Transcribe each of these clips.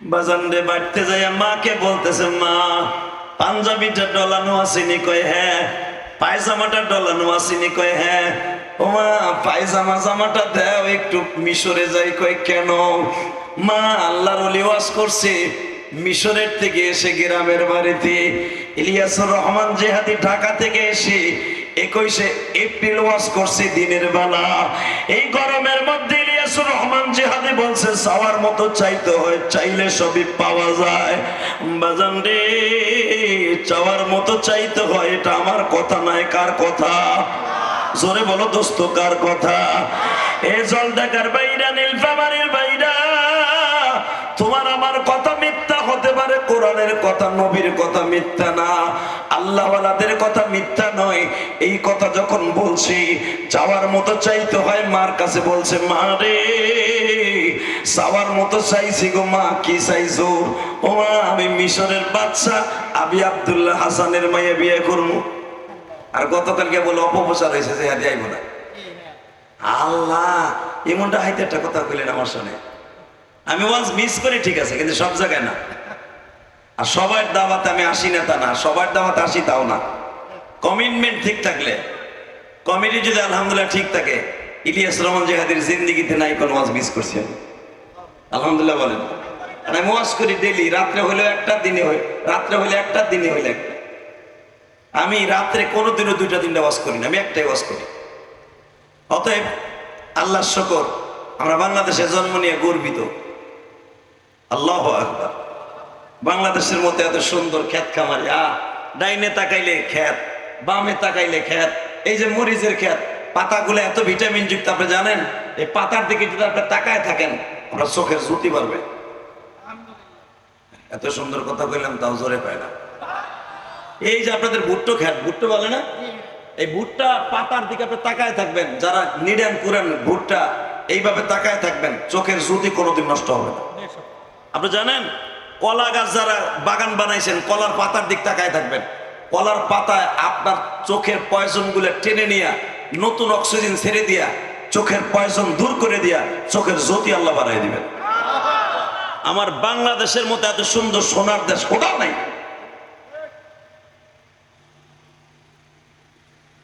বাজান রে বাড়তে যাই মাকে বলতেছে, মা, পাঞ্জাবিটা ডলানো আসেনি কয় হ্যাঁ পায়জামাটা ডলানো আসেনি কয় হ্যাঁ ও মা, পায়জামা জামাটা দাও, একটু মিশরে যাই কয়, কেন? মা, আল্লাহর ওলি ওয়াজ করছে, মিশরের থেকে এসে গ্রামের বাড়িতে ইলিয়াসুর রহমান জেহাদি ঢাকা থেকে এসে একুশে এপ্রিল ওয়াজ করছে দিনের বেলা। এই গরমের মধ্যে রহমান জেহাদি বলছে মতো চাইতে হয়, চাইলে সবই পাওয়া যায়। বাজান চাওয়ার মতো চাইতে হয়, এটা আমার কথা কার কথা? জোরে কার কথা? এ জল ডাকার বাইরা নীলফামারির পারে কোরআনের কথা, নবীর কথা মিথ্যা না। আল্লাহওয়ালাদের কথা মিথ্যা নয়। এই কথা যখন বলছি, যাওয়ার মতো চাইতে হয়, মার কাছে বলছে, মা রে মতো চাইছি গো মা, কি চাইছো? ও মা, আমি মিশরের বাচ্চা আবি আব্দুল্লাহ হাসানের মাইয়া বিয়ে করব। আর গতকালকে বলে, অপপ্রচার হয়েছে, যে না। আল্লাহ, এমনটা হাইতে একটা কথা কইলেন আমার শুনে আমি ওয়াজ মিস করি, ঠিক আছে, কিন্তু সব জায়গায় না। আর সবার দাওয়াতে আমি আসি না তা না, সবার দাওয়াতে আসি তাও না। কমিটমেন্ট ঠিক থাকলে কমিটি যদি আলহামদুলিল্লাহ ঠিক থাকে, ইলিয়াস রহমান জেহাদির জিন্দিগিতে নাই, কোন ওয়াজ মিস করছি আমি। আলহামদুলিল্লাহ বলেন। আমি ওয়াজ করি ডেলি রাত্রে হইলেও একটা, দিনে হই রাত্রে হইলে একটা, দিনে হইলে আমি রাত্রে কোনোদিনও দুইটা, তিনটা ওয়াজ করি না, আমি একটাই ওয়াজ করি। অতএব আল্লাহ শকর, আমরা বাংলাদেশে জন্ম নিয়ে গর্বিত। আল্লাহ আকবার। বাংলাদেশের মধ্যে এত সুন্দর ক্ষেত খামারি আ ডাইনে তাকাইলে ক্ষেত বামে তাকাইলে ক্ষেত এই যে মরিচের ক্ষেত পাতাগুলো এত ভিটামিন যুক্ত আপনি জানেন? এই পাতার দিকে যদি আপনি তাকায় থাকেন আপনার চোখের জুতি পারবে এত সুন্দর কথা কইলাম তাও জোরে পায় না। এই যে আপনাদের ভুট্টো খ্যাত ভুট্টো বলে না? এই ভুট্টা পাতার দিকে আপনি তাকায় থাকবেন যারা নিডেন করেন ভুট্টা এইভাবে তাকায় থাকবেন চোখের জ্যোতি কোনোদিন নষ্ট হবে না। আপনি জানেন? কলা গাছ যারা বাগান বানাইছেন, কলার পাতার দিক তাকায় থাকবেন। কলার পাতায় আপনার চোখের পয়জনগুলো টেনে নিয়ে, নতুন অক্সিজেন ছেড়ে দিয়া, চোখের পয়জন দূর করে দিয়া, চোখের জ্যোতি আল্লাহ বাড়াই দিবেন। আমার বাংলাদেশের মতো এত সুন্দর সোনার দেশ কোথাও নাই।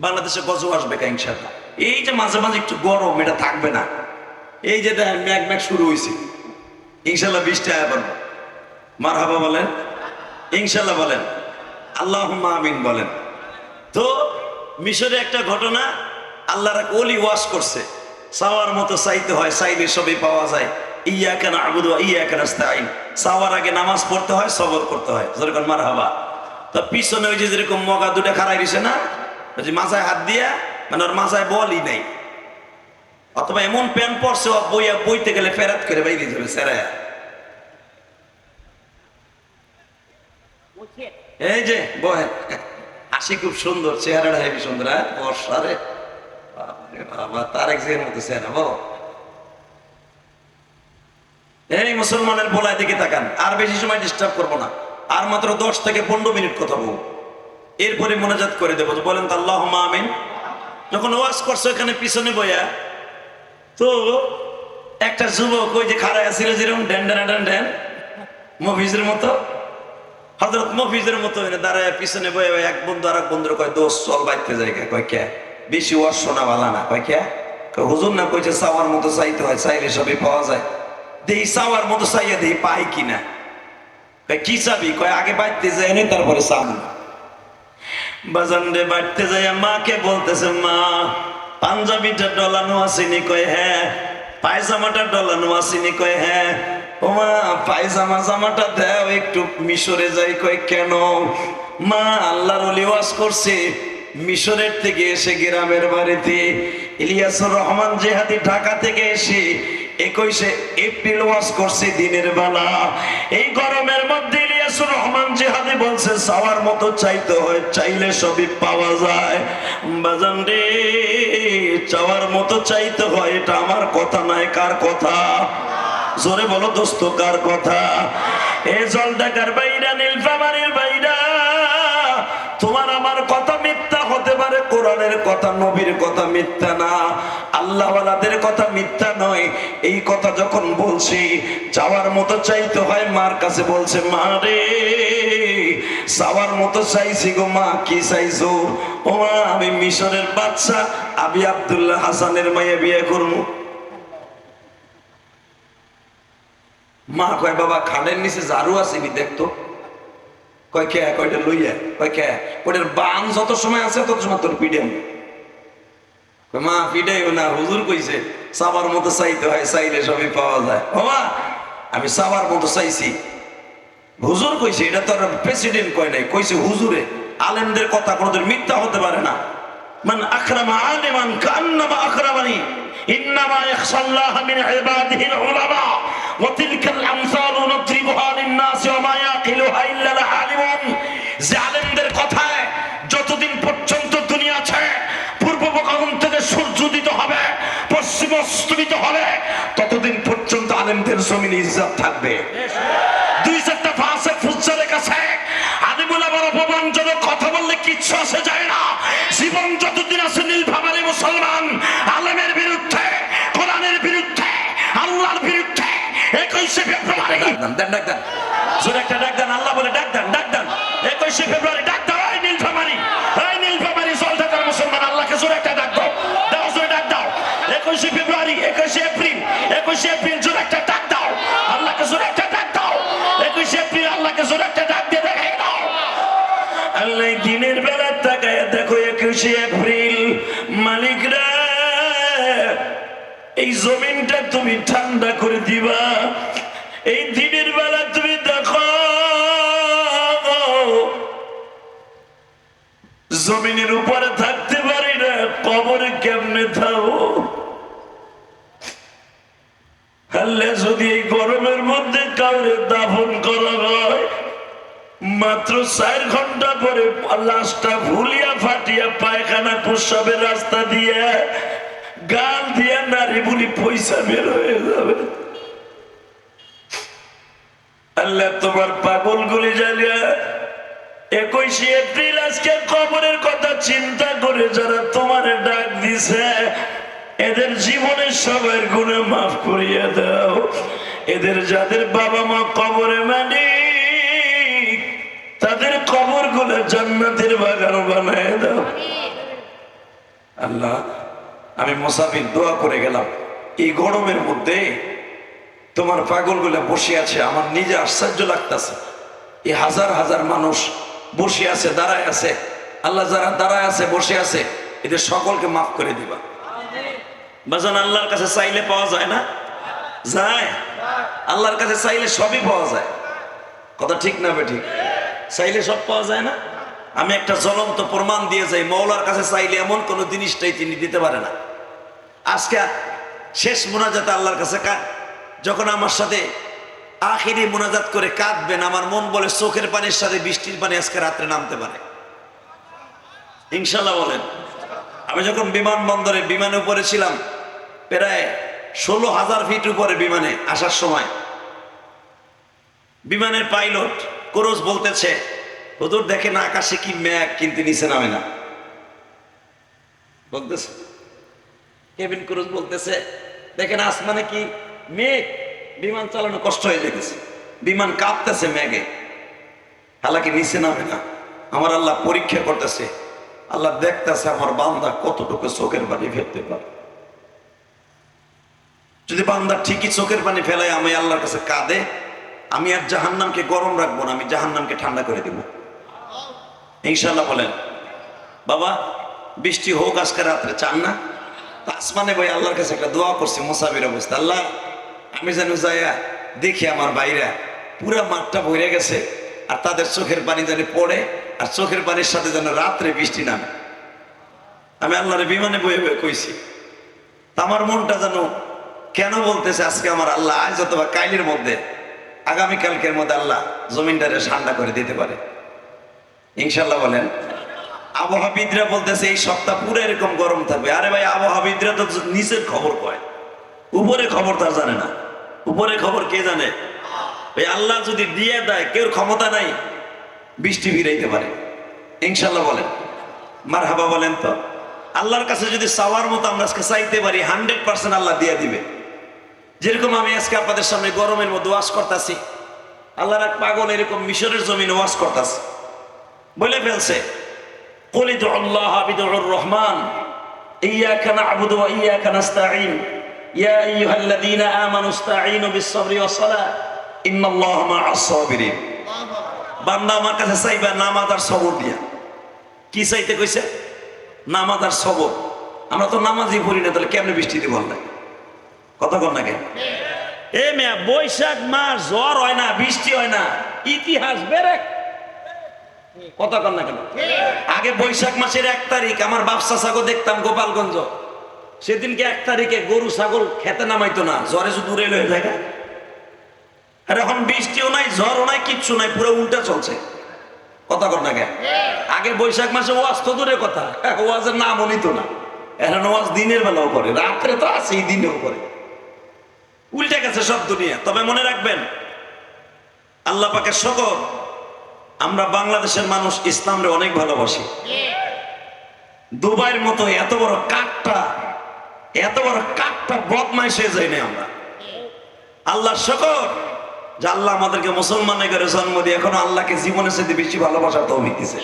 বাংলাদেশে গজব আসবে ইনশাল্লাহ এই যে মাঝে মাঝে একটু গরম, এটা থাকবে না। এই যে ম্যাগ ম্যাগ শুরু হয়েছে ইনশাল্লাহ বৃষ্টি আয়া পারব মার হাবা বলেন, ইনশাল্লাহ বলেন আল্লাহ আমিন বলেন। তো, মিশরে একটা ঘটনা, আল্লাহর এক অলি ওয়াশ করছে। চাওয়ার মতো চাইতে হয়, চাইলে সবই পাওয়া যায়। ইয়া কেন আবুদু ইয়া কেন আইন চাওয়ার আগে নামাজ পড়তে হয়, সবর করতে হয়। যেরকম মার হাবা তো পিছনে ওই যে যেরকম মগা দুটা খারাই দিছে না, ওই যে মাথায় হাত দিয়া মানে ওর মাথায় বলই নাই। অথবা এমন প্যান পরছে বইয়া বইতে গেলে ফেরাত করে বাইরে যাবে, সেরায়া। এই যে, বহেন। হাসি খুব সুন্দর, চেহারাটা হেবি সুন্দর হ্যাঁ? বর্ষা রে। বাপরে বাবা তার এক জায়গার মতো চেহারা, বলো। এই মুসলমানের বলায় দিকে তাকান, আর বেশি সময় ডিস্টার্ব করব না। আর মাত্র দশ থেকে পনেরো মিনিট কথা বলব। এরপরে মোনাজাত করে দেবো বলেন তো আল্লাহ আমিন। যখন ওয়াজ করছ এখানে পিছনে বইয়া, তো একটা যুবক ওই যে খাড়ায় ছিল, যেরকম ড্যান ড্যান ড্যান ড্যান, মফিজের মতো হজরত মফিজের মতো দাঁড়ায় পিছনে বয়ে এক বন্ধু আর এক বন্ধুর কয় দোষ চল বাইতে যাই কয়, কে? বেশি ওয়াজ শোনা বালা না। কয়, কে? হুজুর না কইছে চাওয়ার মতো চাইতে হয়, চাইলে সবই পাওয়া যায়। দেই চাওয়ার মতো চাইয়া দেই, পাই কিনা কয়, কি চাবি? কয়, আগে বাইতে যাই নি, তারপরে চাবো। বাজান রে বাড়তে যাই মাকে বলতেছে, মা, পাঞ্জাবিটা ডলানো আসেনি। কয় হ্যাঁ। পায়জামাটা ডলানো আসেনি। কয় হ্যাঁ। ও মা পায়জামা জামাটা দাও, একটু মিশরে যাই, কয়, কেন? মা, আল্লাহর ওয়াজ করছে। মিশরের থেকে এসে গ্রামের বাড়িতে ইলিয়াসুর রহমান জেহাদি ঢাকা থেকে এসে একুশে এপ্রিল ওয়াজ করছে দিনের বেলা। এই গরমের মধ্যে ইলিয়াসুর রহমান জেহাদি বলছে চাওয়ার মতো চাইতে হয়, চাইলে সবই পাওয়া যায়। বাজান রে, চাওয়ার মতো চাইতে হয়, এটা আমার কথা নয়, কার কথা? জোরে বলো দোস্ত, কার কথা? এ জল ডাকার বাইরা, নীলফামারির বাইরা। তোমার আমার কথা মিথ্যা হতে পারে, কোরআনের কথা, নবীর কথা মিথ্যা না। আল্লাহওয়ালাদের কথা মিথ্যা নয়। এই কথা যখন বলছি, যাওয়ার মতো চাইতে হয়, মার কাছে বলছে, মা রে, যাওয়ার মতো চাইছি গো মা, কি চাইছো? ও মা, আমি মিশরের বাচ্চা আবি আব্দুল্লাহ হাসানের মাইয়া বিয়ে করব। মা কয়, বাবা, খালের নিচে ঝাড়ু আছে কি দেখতো কয়, কে? কয়টা লইয়া। কয়, কে? ওটার বান যত সময় আছে, তত সময় তোর পিডেম মা পিডাইও না, হুজুর কইছে, সাবার মতো চাইতে হয়, চাইলে সবই পাওয়া যায়। মা, আমি সাবার মতো চাইছি। হুজুর কইছে, এটা তো আর প্রেসিডেন্ট কয় নাই। কইছে, হুজুরে, আলেমদের কথা কোনোদিন মিথ্যা হতে পারে না। মান আকরামা আলিমান কান্নামা আকরামানি মিন ইবাদিহিল উলামা ওয়া তিলকাল আমসালু নাদরিবুহা লিন-নাস ওয়া মা ইয়াকিলুহা ইল্লা আল-আলিমুন যে আলেমদের কথায় যতদিন পর্যন্ত দুনিয়া আছে, পূর্ব বকাগম থেকে সূর্য উদিত হবে, পশ্চিম অস্তমিত হবে, ততদিন পর্যন্ত আলেমদের জমিনে ইজ্জত থাকবে। এপ্রিল আল্লাহকে জোরে একটা ডাক দিয়ে দেখাই দাও। আল্লাহ দিনের বেলা দেখো একুশে এপ্রিল মালিকরা এই জমিনটা তুমি ঠান্ডা করে দিবা। জমিনের উপরে থাকতে পারি না, কবরে কেমনে থাকো আল্লাহ যদি এই গরমের মধ্যে কাউরে দাফন করা হয়, মাত্র চার ঘণ্টা পরে লাশটা ভুলিয়া ফাটিয়া পায়খানা প্রস্রাবের রাস্তা দিয়ে গাল দিয়ে নারী বলি পয়সা বের হয়ে যাবে। আল্লাহ তোমার পাগল গুলি জ্বালিয়া একুশে এপ্রিল আজকে কবরের কথা চিন্তা করে যারা তোমার ডাক দিছে, এদের জীবনের সবার গুণে মাফ করিয়া দাও। এদের যাদের বাবা মা কবরে মানে তাদের কবরগুলো জান্নাতের বাগান বানায় দাও। আল্লাহ, আমি মোসাফির দোয়া করে গেলাম। এই গরমের মধ্যে তোমার পাগলগুলো বসে আছে, আমার নিজে আশ্চর্য লাগতেছে। এই হাজার হাজার মানুষ বসে আছে, দাঁড়ায় আছে। আল্লাহ যারা দাঁড়ায় আছে, বসে আছে, এদের সকলকে মাফ করে দিবা। বাজান, আল্লাহর কাছে চাইলে পাওয়া যায় না? যায়। আল্লাহর কাছে চাইলে সবই পাওয়া যায়। কথা ঠিক না বে ঠিক? চাইলে সব পাওয়া যায় না? আমি একটা জ্বলন্ত প্রমাণ দিয়ে যাই, মৌলার কাছে চাইলে এমন কোন জিনিসটাই তিনি দিতে পারে না। আজকে শেষ মোনাজাতে আল্লাহর কাছে যখন আমার সাথে আখিরি মোনাজাত করে কাঁদবেন, আমার মন বলে চোখের পানির সাথে বৃষ্টির পানি আজকে রাত্রে নামতে পারে। ইনশাল্লাহ বলেন। আমি যখন বিমানবন্দরে বিমানে উপরে ছিলাম প্রায় ষোলো হাজার ফিট উপরে বিমানে আসার সময়, বিমানের পাইলট কোরস বলতেছে, হুজুর, দেখেন আকাশে কি ম্যাগ কিন্তু নিচে নামে না। বলতেছে। কেবিন ক্রুজ বলতেছে, দেখেন আসমানে কি মেঘ? বিমান চালানো কষ্ট হয়ে যেতেছে বিমান কাঁপতেছে মেঘে। হালাকি নিচে নামে না। আমার আল্লাহ পরীক্ষা করতেছে। আল্লাহ দেখতেছে আমার বান্দা কতটুকু চোখের পানি ফেলতে পারে। যদি বান্দা ঠিকই চোখের পানি ফেলায়, আমি আল্লাহর কাছে কাঁদে, আমি আর জাহান্নামকে গরম রাখব না, আমি জাহান্নামকে ঠান্ডা করে দিব। ইনশাল্লাহ বলেন, বাবা, বৃষ্টি হোক আজকে রাত্রে, চান না? আসমানে ভাই আল্লাহর কাছে একটা দোয়া করছি, মুসাফির অবস্থা। আল্লাহ আমি যেন যাইয়া দেখি আমার বাইরা পুরা মাঠটা ভরে গেছে আর তাদের চোখের পানি যেন পড়ে আর চোখের পানির সাথে যেন রাত্রে বৃষ্টি নামে। আমি আল্লাহর বিমানে বয়ে বয়ে কইছি আমার মনটা যেন কেন বলতেছে আজকে আমার আল্লাহ, আজ অথবা কাইলের মধ্যে আগামীকালকের মধ্যে আল্লাহ জমিনটারে ঠান্ডা করে দিতে পারে। ইনশাল্লাহ বলেন আবহাওয়াবিদরা বলতেছে এই সপ্তাহ পুরো এরকম গরম থাকবে। আরে ভাই আবহাওয়াবিদরা তো নিচের খবর কয়, উপরে খবর তার জানে না। উপরে খবর কে জানে? ওই আল্লাহ যদি দিয়ে দেয় কেউ ক্ষমতা নাই, বৃষ্টি ফিরাইতে পারে। ইনশাল্লাহ বলেন। মার হাবা বলেন তো, আল্লাহর কাছে যদি চাওয়ার মতো আমরা আজকে চাইতে পারি, হান্ড্রেড পার্সেন্ট আল্লাহ দিয়ে দিবে। যেরকম আমি আজকে আপনাদের সামনে গরমের মধ্যে ওয়াশ করতেছি, আল্লাহর এক পাগল এরকম মিশরের জমিন ওয়াশ করতেছে। বলে ফেলছে কলিদ আল্লাহ রহমান ইয়া খানা আবুদ ইয়া খানাস্তাইন ইয়া আইয়ুহাল্লাযীনা আমানু ইসতাঈনু বিস-সাবরি ওয়াস-সালাহ ইন্নাল্লাহা মা'আস-সাবিরিন বান্দা আমার কাছে চাইবা নামাজ আর সবর দিয়া। কি চাইতে কইছে? নামাজ আর সবর। আমরা তো নামাজই পড়ি না, তাহলে কেমনে বৃষ্টিতে ভালো লাগে কথা কন না কেন? এ মেয়া, বৈশাখ মাস, জ্বর হয় না, বৃষ্টি হয় না, ইতিহাস বেরেক কথা কন না কেন? আগে বৈশাখ মাসের এক তারিখ, আমার বাপসা সাগর দেখতাম গোপালগঞ্জ। সেদিনকে এক তারিখে গরু, ছাগল খেতে নামাইতো না, জ্বরে শুধু রেল হয়ে যায় আর এখন বৃষ্টিও নাই, ঝড়ও নাই, কিচ্ছু নাই, পুরো উল্টা চলছে। কথা কর না কেন? আগে বৈশাখ মাসে ওয়াজ তো দূরের কথা ওয়াজের নামও নিত না। এখন ওয়াজ দিনের বেলাও করে, রাত্রে তো আছেই, দিনেও করে। উল্টে গেছে সব দুনিয়া। তবে মনে রাখবেন, আল্লাহ পাকের শকর আমরা বাংলাদেশের মানুষ ইসলামরে অনেক ভালোবাসি। দুবাইয়ের মতো এত বড় কাঠটা এত বড় কাঠটা বদমাইশ হয়ে যাই না আমরা। আল্লাহ শকর যে আল্লাহ আমাদেরকে মুসলমান করে জন্ম দিয়ে এখন আল্লাহকে জীবনের সাথে বেশি ভালোবাসা তো দিছে